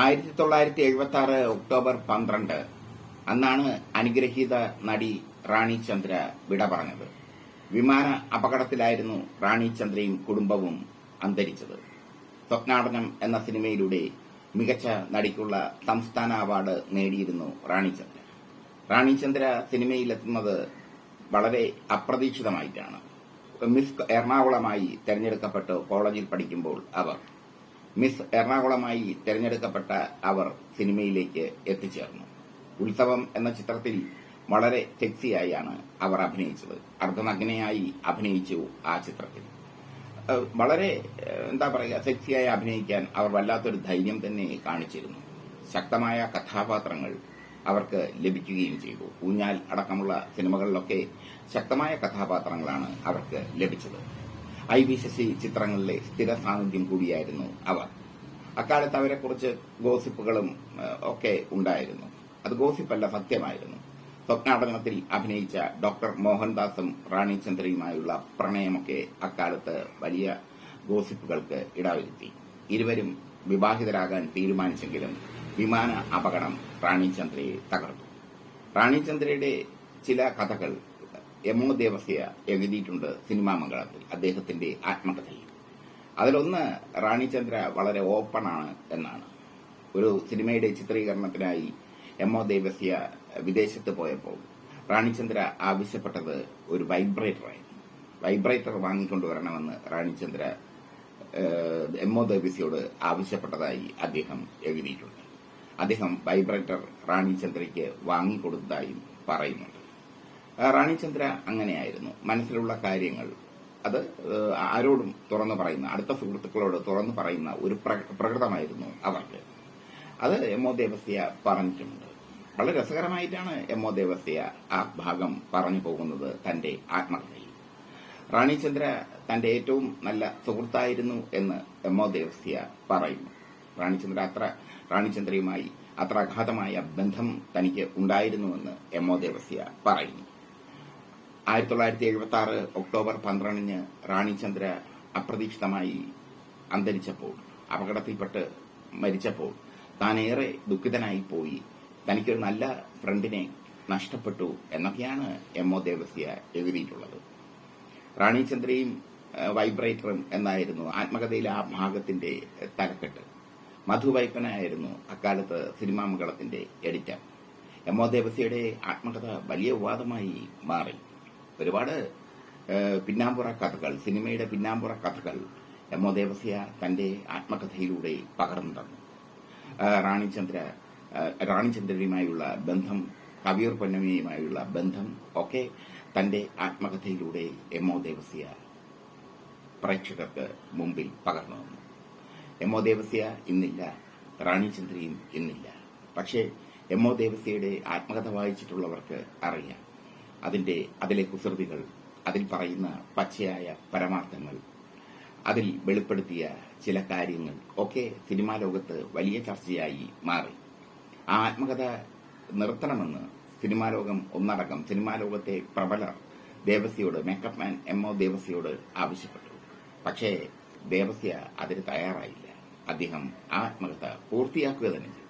ആയിരത്തി തൊള്ളായിരത്തി എഴുപത്തി ആറ് ഒക്ടോബർ പന്ത്രണ്ട് അന്നാണ് അനുഗ്രഹീത നടി റാണി ചന്ദ്ര വിട പറഞ്ഞത്. വിമാന അപകടത്തിലായിരുന്നു റാണി ചന്ദ്രയും കുടുംബവും അന്തരിച്ചത്. സ്വപ്നാടനം എന്ന സിനിമയിലൂടെ മികച്ച നടിക്കുള്ള സംസ്ഥാന അവാർഡ് നേടിയിരുന്നു റാണിചന്ദ്ര റാണിചന്ദ്ര റാണി ചന്ദ്ര സിനിമയിലെത്തുന്നത് വളരെ അപ്രതീക്ഷിതമായിട്ടാണ്. മിസ് എറണാകുളമായി തെരഞ്ഞെടുക്കപ്പെട്ട് കോളേജിൽ പഠിക്കുമ്പോൾ അവർ മിസ് എറണാകുളമായി തെരഞ്ഞെടുക്കപ്പെട്ട അവർ സിനിമയിലേക്ക് എത്തിച്ചേർന്നു. ഉത്സവം എന്ന ചിത്രത്തിൽ വളരെ സെക്സിയായാണ് അവർ അഭിനയിച്ചത്. അർദ്ധനഗ്നയായി അഭിനയിച്ചു ആ ചിത്രത്തിൽ. വളരെ എന്താ പറയുക സെക്സിയായി അഭിനയിക്കാൻ അവർ വല്ലാത്തൊരു ധൈര്യം തന്നെ കാണിച്ചിരുന്നു. ശക്തമായ കഥാപാത്രങ്ങൾ അവർക്ക് ലഭിക്കുകയും ചെയ്തു. ഊഞ്ഞാൽ അടക്കമുള്ള സിനിമകളിലൊക്കെ ശക്തമായ കഥാപാത്രങ്ങളാണ് അവർക്ക് ലഭിച്ചത്. ഐ വി ശശി ചിത്രങ്ങളിലെ സ്ഥിര സാന്നിധ്യം കൂടിയായിരുന്നു അവർ അക്കാലത്ത് അവരെക്കുറിച്ച് ഗോസിപ്പുകളും ഒക്കെ ഉണ്ടായിരുന്നു. അത് ഗോസിപ്പല്ല സത്യമായിരുന്നു. സ്വപ്നാടനത്തിൽ അഭിനയിച്ച ഡോക്ടർ മോഹൻദാസും റാണി ചന്ദ്രയുമായുള്ള പ്രണയമൊക്കെ അക്കാലത്ത് വലിയ ഗോസിപ്പുകൾക്ക് ഇടവരുത്തി. ഇരുവരും വിവാഹിതരാകാൻ തീരുമാനിച്ചെങ്കിലും വിമാന അപകടം റാണി ചന്ദ്രയെ തകർത്തു. റാണി ചന്ദ്രയുടെ ചില കഥകൾ എമ്മോ ദേവസ്യ എഴുതിയിട്ടുണ്ട് സിനിമാ മംഗളത്തിൽ അദ്ദേഹത്തിന്റെ ആത്മകഥയിൽ. അതിലൊന്ന് റാണിചന്ദ്ര വളരെ ഓപ്പണാണ് എന്നാണ്. ഒരു സിനിമയുടെ ചിത്രീകരണത്തിനായി എം ഒ ദേവസ്യ വിദേശത്ത് പോയപ്പോൾ റാണിചന്ദ്ര ആവശ്യപ്പെട്ടത് ഒരു വൈബ്രേറ്ററായിരുന്നു വൈബ്രേറ്റർ വാങ്ങിക്കൊണ്ടുവരണമെന്ന് റാണിചന്ദ്ര എം ഒ ദേവസ്യയോട് ആവശ്യപ്പെട്ടതായി അദ്ദേഹം എഴുതിയിട്ടുണ്ട്. അദ്ദേഹം വൈബ്രേറ്റർ റാണിചന്ദ്രയ്ക്ക് വാങ്ങിക്കൊടുത്തതായും പറയുന്നുണ്ട്. റാണിചന്ദ്ര അങ്ങനെയായിരുന്നു. മനസ്സിലുള്ള കാര്യങ്ങൾ. അത് ആരോടും തുറന്നു പറയുന്ന അടുത്ത സുഹൃത്തുക്കളോട് തുറന്നു പറയുന്ന ഒരു പ്ര- പ്രകൃതമായിരുന്നു അവർക്ക്. അത് എം ഒ ദേവസ്യ പറഞ്ഞിട്ടുണ്ട്. വളരെ രസകരമായിട്ടാണ് എം ഒ ദേവസ്യ ആ ഭാഗം പറഞ്ഞു പോകുന്നത് തന്റെ ആത്മകഥയിൽ റാണിചന്ദ്ര തന്റെ ഏറ്റവും നല്ല സുഹൃത്തായിരുന്നു എന്ന് എം ഒ ദേവസ്യ പറയുന്നു. റാണിചന്ദ്ര അത്ര റാണിചന്ദ്രയുമായി അത്ര ബന്ധം തനിക്ക് ഉണ്ടായിരുന്നുവെന്ന് എം ഒ ദേവസ്യ പറയുന്നു. ആയിരത്തി തൊള്ളായിരത്തി എഴുപത്തി ആറ് ഒക്ടോബർ പന്ത്രണ്ടിന് റാണിചന്ദ്ര അപ്രതീക്ഷിതമായി അന്തരിച്ചപ്പോൾ അപകടത്തിൽപ്പെട്ട് മരിച്ചപ്പോൾ താൻ ഏറെ ദുഃഖിതനായി പോയി. തനിക്കൊരു നല്ല ഫ്രണ്ടിനെ നഷ്ടപ്പെട്ടു എന്നൊക്കെയാണ് എം ഒ ദേവസ്യ എഴുതിയിട്ടുള്ളത്. റാണിചന്ദ്രയും വൈബ്രേറ്ററും എന്നായിരുന്നു ആത്മകഥയിലെ ആ ഭാഗത്തിന്റെ തലക്കെട്ട്. മധു വൈപ്പനായിരുന്നു അക്കാലത്ത് സിനിമാ മംഗളത്തിന്റെ എഡിറ്റർ. എം ഒ ദേവസ്യയുടെ ആത്മകഥ വലിയ വിവാദമായി മാറി. ഒരുപാട് പിന്നാമ്പുറ കഥകൾ സിനിമയുടെ പിന്നാമ്പുറ കഥകൾ എം ഒ ദേവസ്യ തന്റെ ആത്മകഥയിലൂടെ പകർന്നു തന്നു. റാണിചന്ദ്ര റാണിചന്ദ്രനുമായുള്ള ബന്ധം കവിയൂർ പൊന്നമ്മയുമായുള്ള ബന്ധം ഒക്കെ തന്റെ ആത്മകഥയിലൂടെ എം ഒ ദേവസ്യ പ്രേക്ഷകർക്ക് മുമ്പിൽ പകർന്നു തന്നു. എം ഒ ദേവസ്യ ഇന്നില്ല റാണിചന്ദ്രയും ഇന്നില്ല. പക്ഷേ എം ഒ ദേവസ്യയുടെ ആത്മകഥ വായിച്ചിട്ടുള്ളവർക്ക് അറിയാം. അതിന്റെ അതിലെ കുസൃതികൾ അതിൽ പറയുന്ന പച്ചയായ പരമാർത്ഥങ്ങൾ അതിൽ വെളിപ്പെടുത്തിയ ചില കാര്യങ്ങൾ ഒക്കെ സിനിമാ ലോകത്ത് വലിയ ചർച്ചയായി മാറി. ആ ആത്മകഥ നിർത്തണമെന്ന് സിനിമാ ലോകം ഒന്നടക്കം സിനിമാ ലോകത്തെ പ്രബലർ ദേവസ്യയോട് മേക്കപ്പ് മാൻ എം ഒ ദേവസ്യയോട് ആവശ്യപ്പെട്ടു. പക്ഷേ ദേവസ്യ അതിന് തയ്യാറായില്ല. അദ്ദേഹം ആ ആത്മകഥ പൂർത്തിയാക്കുക തന്നെ ചെയ്തു.